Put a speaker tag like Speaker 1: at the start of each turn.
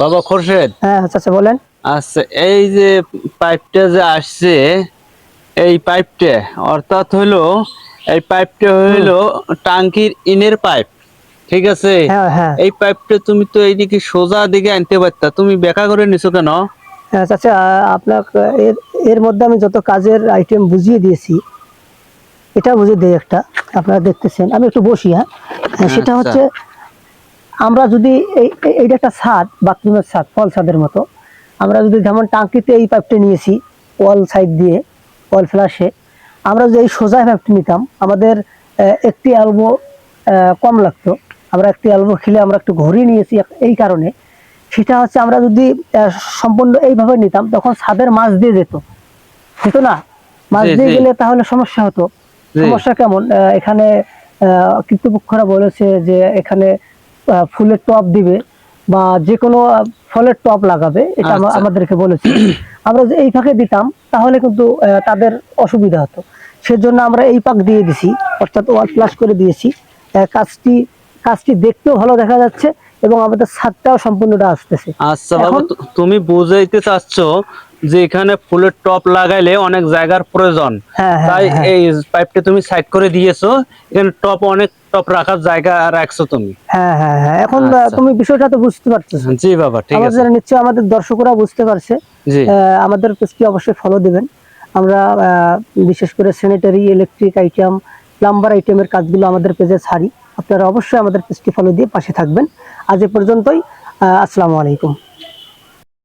Speaker 1: বাবা খোরশেদ।
Speaker 2: হ্যাঁ চাচা বলেন।
Speaker 1: আচ্ছা এই যে পাইপটা যে আসছে এই পাইপটা অর্থাৎ হলো এই পাইপটা হলো টাঙ্কির ইনের পাইপ ঠিক আছে?
Speaker 2: হ্যাঁ হ্যাঁ।
Speaker 1: এই পাইপটা তুমি তো এইদিকে সোজা দিকে আনতে পারতা তুমি বেকা করে নিছো কেন?
Speaker 2: হ্যাঁ চাচা আপনার এর এর মধ্যে আমি যত কাজের আইটেম বুঝিয়ে দিয়েছি এটা বুঝিয়ে দিই একটা আপনারা দেখতেছেন। আমি একটু বসি হ্যাঁ। হ্যাঁ, সেটা
Speaker 1: আচ্ছা।
Speaker 2: হচ্ছে আমরা যদি এই এই- এইটা একটা ছাদ বাথরুমের ছাদ ফল ছাদের মতো। আমরা যদি যেমন টাঙ্কিতে এই পাইপটা নিয়েছি ওয়াল সাইড দিয়ে ওয়াল ফ্লাশে আমরা যদি এই সোজা পাইপটা নিতাম আমাদের একটি অ্যালবো কম লাগতো। আমরা একটি অ্যালবো খেলে আমরা একটু ঘুরিয়ে নিয়েছি এই কারণে। সেটা হচ্ছে আমরা যদি সম্পূর্ণ এইভাবে নিতাম তখন ছাদের মাছ দিয়ে যেত। যেত না? মাছ দিয়ে গেলে তাহলে সমস্যা হতো। সমস্যা কেমন? এখানে আহ, কর্তৃপক্ষরা বলেছে যে এখানে ফুলের টপ দিবে বা যে কোনো ফলের টপ লাগাবে এটা
Speaker 1: আচ্ছা।
Speaker 2: আমাদেরকে বলেছি। আমরা যে এই ফাঁকে দিতাম তাহলে কিন্তু তাদের অসুবিধা হতো। সেজন্য আমরা এই পাক দিয়ে দিছি অর্থাৎ ওয়াল প্লাস করে দিয়েছি। কাজটি কাজটি দেখতেও ভালো দেখা যাচ্ছে এবং আমাদের ছাদটাও সম্পূর্ণটা আসতেছে।
Speaker 1: আচ্ছা বাবা তুমি বুঝাইতে চাচ্ছ যে এখানে ফুলের টপ লাগাইলে অনেক জায়গার প্রয়োজন।
Speaker 2: হ্যাঁ হ্যাঁ
Speaker 1: তাই
Speaker 2: হ্যাঁ।
Speaker 1: এই পাইপটা তুমি সাইড করে দিয়েছ এখানে টপ অনেক টপ রাখার জায়গা রাখছো তুমি।
Speaker 2: হ্যাঁ হ্যাঁ হ্যাঁ। এখন
Speaker 1: আচ্ছা।
Speaker 2: তুমি বিষয়টা তো বুঝতে পারতেছো।
Speaker 1: জি বাবা ঠিক আছে।
Speaker 2: আমাদের নিশ্চয়ই আমাদের দর্শকরা বুঝতে পারছে। আমাদের পেজটি অবশ্যই ফলো দিবেন। আমরা বিশেষ করে স্যানিটারি ইলেকট্রিক আইটেম প্লাম্বার আইটেমের কাজগুলো আমাদের পেজে ছাড়ি আপনারা অবশ্যই আমাদের পেজটি ফলো দিয়ে পাশে থাকবেন। আজ এ পর্যন্তই আসসালামু আলাইকুম।